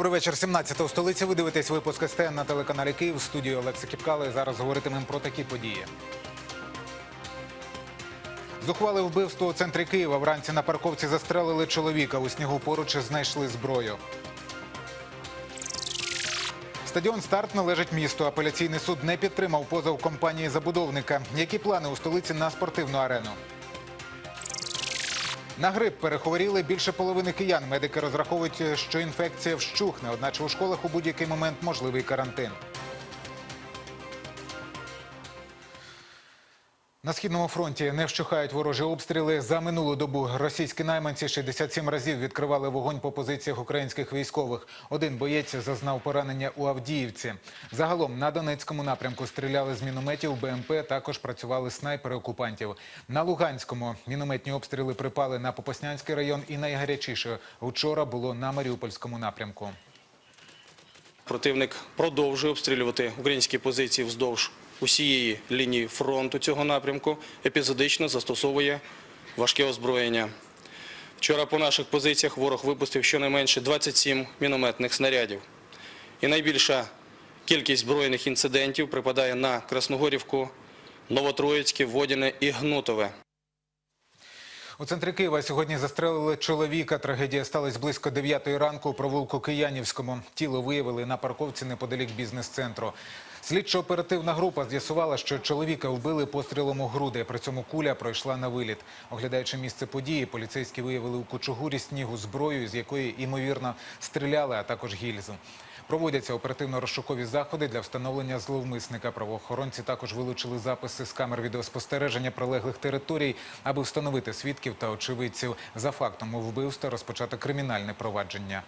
Добрий вечір. 17 у столиці. Ви дивитесь випуск СТН на телеканалі Київ. В студії Олекса Кіпкали. Зараз говоритимемо про такі події. Зухвали вбивство у центрі Києва. Вранці на парковці застрелили чоловіка. У снігу поруч знайшли зброю. Стадіон старт належить місту. Апеляційний суд не підтримав позов компанії забудовника. Які плани у столиці на спортивну арену? На грип перехворіли більше половини киян. Медики розраховують, що інфекція вщухне, одначе у школах у будь-який момент можливий карантин. На східному фронті не вщухають ворожі обстріли. За минулу добу російські найманці 67 разів відкривали вогонь по позиціях українських військових. Один боєць зазнав поранення у Авдіївці. Загалом на Донецькому напрямку стріляли з мінометів БМП. Також працювали снайпери окупантів. На Луганському мінометні обстріли припали на Попаснянський район і найгарячіше вчора було на Маріупольському напрямку. Противник продовжує обстрілювати українські позиції вздовж усієї лінії фронту цього напрямку, епізодично застосовує важке озброєння. Вчора по наших позиціях ворог випустив щонайменше 27 мінометних снарядів. І найбільша кількість збройних інцидентів припадає на Красногорівку, Новотроїцьке, Водяне і Гнутове. У центрі Києва сьогодні застрелили чоловіка. Трагедія сталася близько 9 ранку у провулку Киянівському. Тіло виявили на парковці неподалік бізнес-центру. Слідчо-оперативна група з'ясувала, що чоловіка вбили пострілом у груди. При цьому куля пройшла на виліт. Оглядаючи місце події, поліцейські виявили у кучугурі снігу зброю, з якої ймовірно стріляли, а також гільзу. Проводяться оперативно-розшукові заходи для встановлення зловмисника. Правоохоронці також вилучили записи з камер відеоспостереження прилеглих територій, аби встановити свідків та очевидців. За фактом вбивства розпочато кримінальне провадження.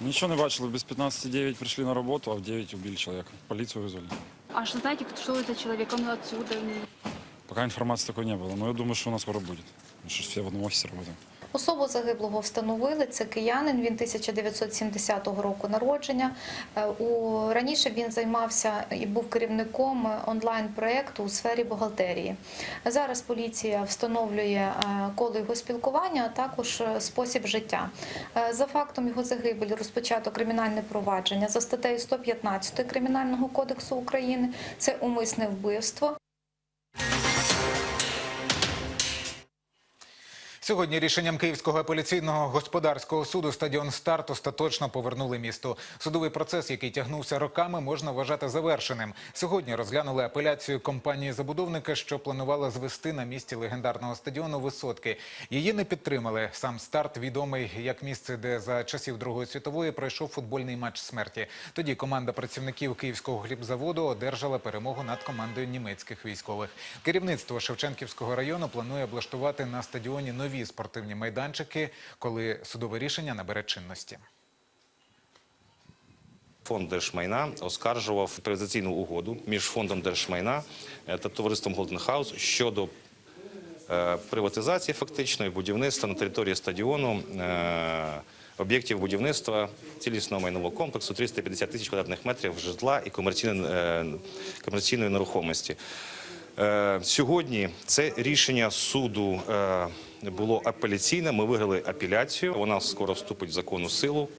Ничего не бачили, без 15.09 пришли на работу, а в 9 убили человека. Полицию вызвали. А что знаете, что это человек? Он отсюда. Пока информации такой не было, но я думаю, что у нас скоро будет. Потому что все в одном офисе работаем. Особу загиблого встановили. Це киянин. Він 1970 року народження. Е, У раніше він займався і був керівником онлайн-проекту у сфері бухгалтерії. Зараз поліція встановлює е, коло його спілкування, а також е, спосіб життя. За фактом його загибелі розпочато кримінальне провадження за статтею 115 Кримінального кодексу України. Це умисне вбивство. Сьогодні рішенням Київського апеляційного господарського суду стадіон «Старт» остаточно повернули місту. Судовий процес, який тягнувся роками, можна вважати завершеним. Сьогодні розглянули апеляцію компанії забудовника, що планувала звести на місці легендарного стадіону висотки. Її не підтримали. Сам старт відомий як місце, де за часів Другої світової пройшов футбольний матч смерті. Тоді команда працівників Київського хлібзаводу одержала перемогу над командою німецьких військових. Керівництво Шевченківського району планує облаштувати на стадіоні нові спортивні майданчики, коли судове рішення набере чинності. Фонд держмайна оскаржував приватизаційну угоду між фондом держмайна е, та товариством Голден Хаус щодо е, приватизації фактичної будівництва на території стадіону е, об'єктів будівництва цілісного майнового комплексу 350 тисяч квадратних метрів житла і комерційної, нерухомості. Сьогодні це рішення суду було апеляційне. Ми виграли апеляцію. Вона скоро вступить в законну силу.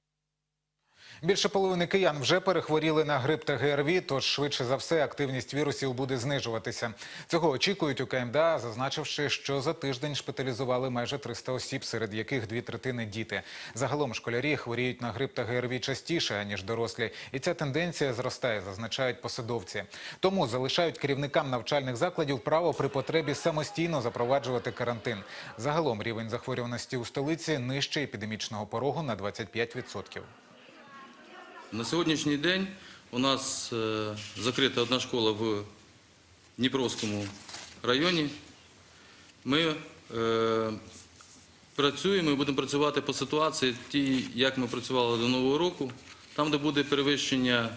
Більше половини киян вже перехворіли на грип та ГРВІ, тож швидше за все активність вірусів буде знижуватися. Цього очікують у КМДА, зазначивши, що за тиждень шпиталізували майже 300 осіб, серед яких дві третини діти. Загалом школярі хворіють на грип та ГРВІ частіше ніж дорослі, і ця тенденція зростає, зазначають посадовці. Тому залишають керівникам навчальних закладів право при потребі самостійно запроваджувати карантин. Загалом рівень захворюваності у столиці нижче епідемічного порогу на 25%. На сьогоднішній день у нас е, закрита одна школа в Дніпровському районі. Ми е, працюємо і будемо працювати по ситуації, тій, як ми працювали до Нового року, там, де буде перевищення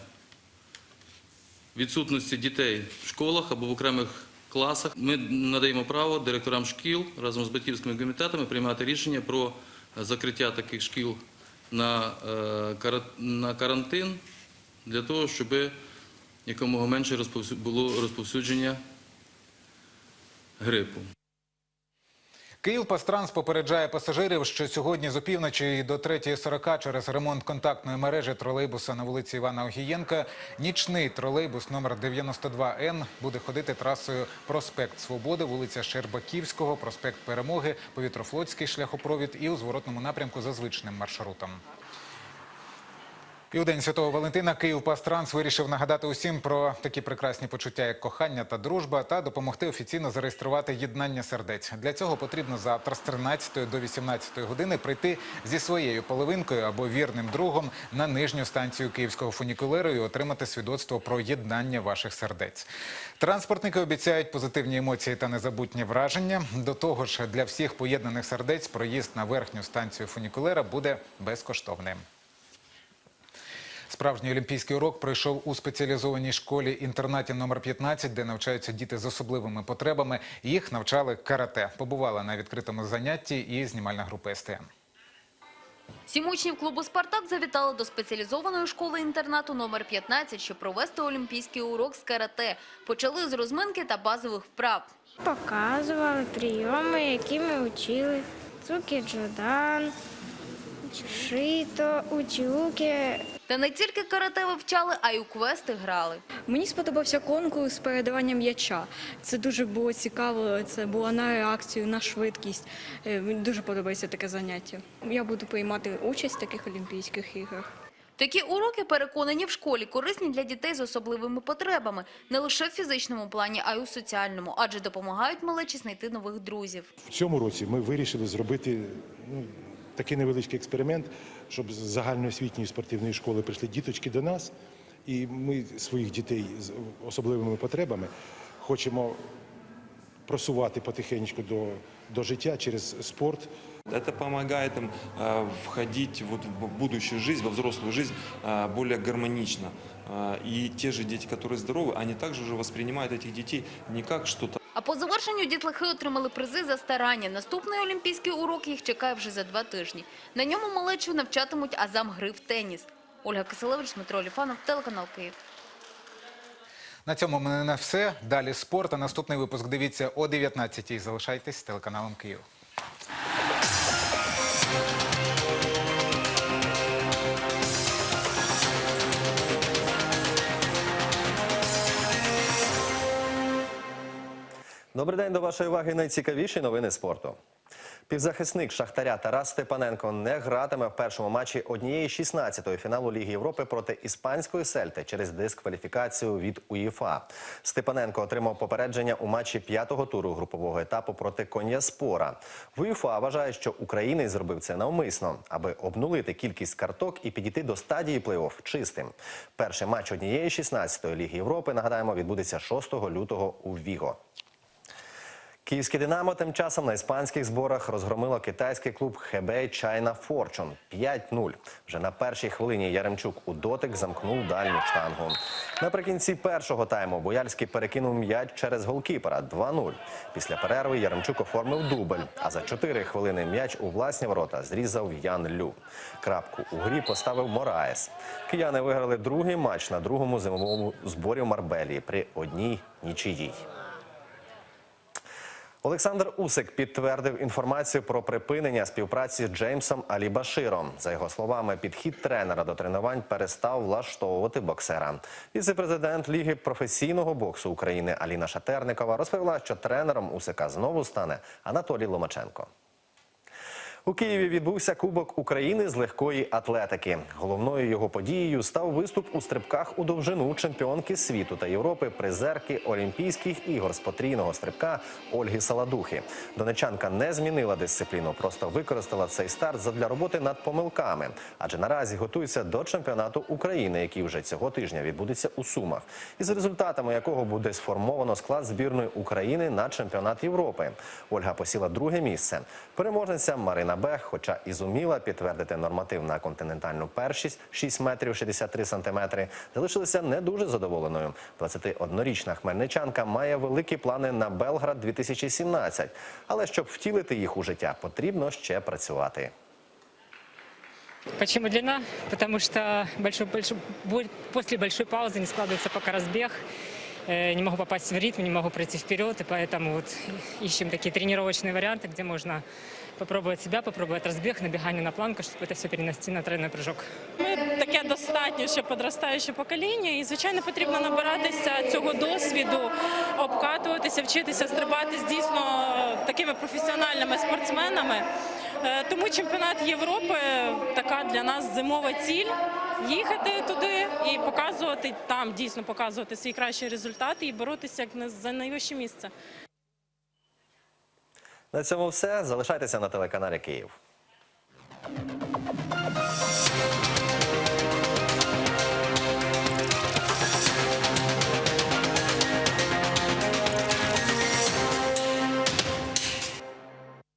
відсутності дітей в школах або в окремих класах. Ми надаємо право директорам шкіл разом з батьківськими комітетами приймати рішення про закриття таких шкіл на, е, на карантин для того, щоб якомога менше було розповсюдження грипу. Київ Пастранс попереджає пасажирів, що сьогодні з опівночі до 3.40 через ремонт контактної мережі тролейбуса на вулиці Івана Огієнка нічний тролейбус номер 92Н буде ходити трасою Проспект Свободи, вулиця Щербаківського, проспект Перемоги, Повітрофлотський шляхопровід і у зворотному напрямку за звичним маршрутом. І у День Святого Валентина Київ Пастранс вирішив нагадати усім про такі прекрасні почуття, як кохання та дружба, та допомогти офіційно зареєструвати єднання сердець. Для цього потрібно завтра з 13 до 18 години прийти зі своєю половинкою або вірним другом на нижню станцію київського фунікулеру і отримати свідоцтво про єднання ваших сердець. Транспортники обіцяють позитивні емоції та незабутні враження. До того ж, для всіх поєднаних сердець проїзд на верхню станцію фунікулера буде безкоштовним. Справжній олімпійський урок пройшов у спеціалізованій школі інтернаті номер 15, де навчаються діти з особливими потребами. Їх навчали карате. Побувала на відкритому занятті і знімальна група СТН. Сім учнів клубу «Спартак» завітали до спеціалізованої школи-інтернату номер 15, щоб провести олімпійський урок з карате. Почали з розминки та базових вправ. Показували прийоми, які ми вчили. Цуки джодан, шито, учуки. Та не тільки карате вивчали, а й у квести грали. Мені сподобався конкурс передавання м'яча. Це дуже було цікаво. Це було на реакцію, на швидкість. Е, Мені дуже подобається таке заняття. Я буду приймати участь в таких Олімпійських іграх. Такі уроки, переконані в школі, корисні для дітей з особливими потребами. Не лише в фізичному плані, а й у соціальному, адже допомагають малечі знайти нових друзів. В цьому році ми вирішили зробити ну, такий невеличкий експеримент, щоб з загальноосвітньої спортивної школи прийшли діточки до нас, і ми своїх дітей з особливими потребами хочемо просувати потихеньку до, до життя через спорт, Это помогает им э, входить вот в будущую жизнь, во взрослую жизнь э, более гармонично. Э, И те же дети, которые здоровы, они также уже воспринимают этих детей не как что-то а по завершенню дітлахи отримали призи за старання. Наступний олімпійський урок їх чекає вже за два тижні. На ньому малечу навчатимуть азам гри в теніс. Ольга Киселевич, Дмитро Ліфанов, телеканал Київ. На цьому мене на все. Далі спорт. А наступний випуск дивіться о 19-й. Залишайтесь з телеканалом Київ. Добрий день до вашої уваги. Найцікавіші новини спорту. Півзахисник Шахтаря Тарас Степаненко не гратиме в першому матчі однієї 16-ї фіналу Ліги Європи проти іспанської Сельти через дискваліфікацію від УЄФА. Степаненко отримав попередження у матчі п'ятого туру групового етапу проти Кон'яспора. В УЄФА вважає, що українець зробив це навмисно, аби обнулити кількість карток і підійти до стадії плей-офф чистим. Перший матч однієї 16-ї Ліги Європи, нагадаємо, відбудеться 6 лютого у Віго. Київське Динамо тим часом на іспанських зборах розгромило китайський клуб Hebei China Fortune 5-0. Вже на першій хвилині Яремчук у дотик замкнув дальню штангу. Наприкінці першого тайму Бояльський перекинув м'яч через голкіпера 2-0. Після перерви Яремчук оформив дубль, а за 4 хвилини м'яч у власні ворота зрізав Ян Лю. Крапку у грі поставив Мораес. Кияни виграли другий матч на другому зимовому зборі в Марбелії при одній нічиїй. Олександр Усик підтвердив інформацію про припинення співпраці з Джеймсом Алібаширом. За його словами, підхід тренера до тренувань перестав влаштовувати боксера. Віце-президент Ліги професійного боксу України Аліна Шатерникова розповіла, що тренером Усика знову стане Анатолій Ломаченко. У Києві відбувся Кубок України з легкої атлетики. Головною його подією став виступ у стрибках у довжину чемпіонки світу та Європи, призерки Олімпійських ігор з потрійного стрибка Ольги Саладухи. Донечанка не змінила дисципліну, просто використала цей старт задля роботи над помилками, адже наразі готується до чемпіонату України, який вже цього тижня відбудеться у Сумах, із результатами якого буде сформовано склад збірної України на чемпіонат Європи. Ольга посіла друге місце. Переможниця Марина Бех, хоча і зуміла підтвердити норматив на континентальну першість 6 метрів 63 сантиметри, залишилася не дуже задоволеною. 21-річна хмельничанка має великі плани на Белград 2017, але щоб втілити їх у життя, потрібно ще працювати. Почему длина? Потому что большой, большой, после большой паузы не складывается пока разбег. э, не могу попасть в ритм, не могу пройти вперед, и поэтому вот ищем такие тренировочные варианты, где можно попробовать себя, попробовать разбег, набегание на планку, чтобы это все перенести на тройной прыжок. Ми таке достатньо ще подростаюче покоління, і звичайно потрібно набиратися цього досвіду, обкатуватися, вчитися стрибати з дійсно такими професіональними спортсменами. Е, Тому чемпіонат Європи така для нас зимова ціль. Їхати туди і показувати там, дійсно показувати свій кращий результат і боротися як на- за найвище місце. На цьому все. Залишайтеся на телеканалі Київ.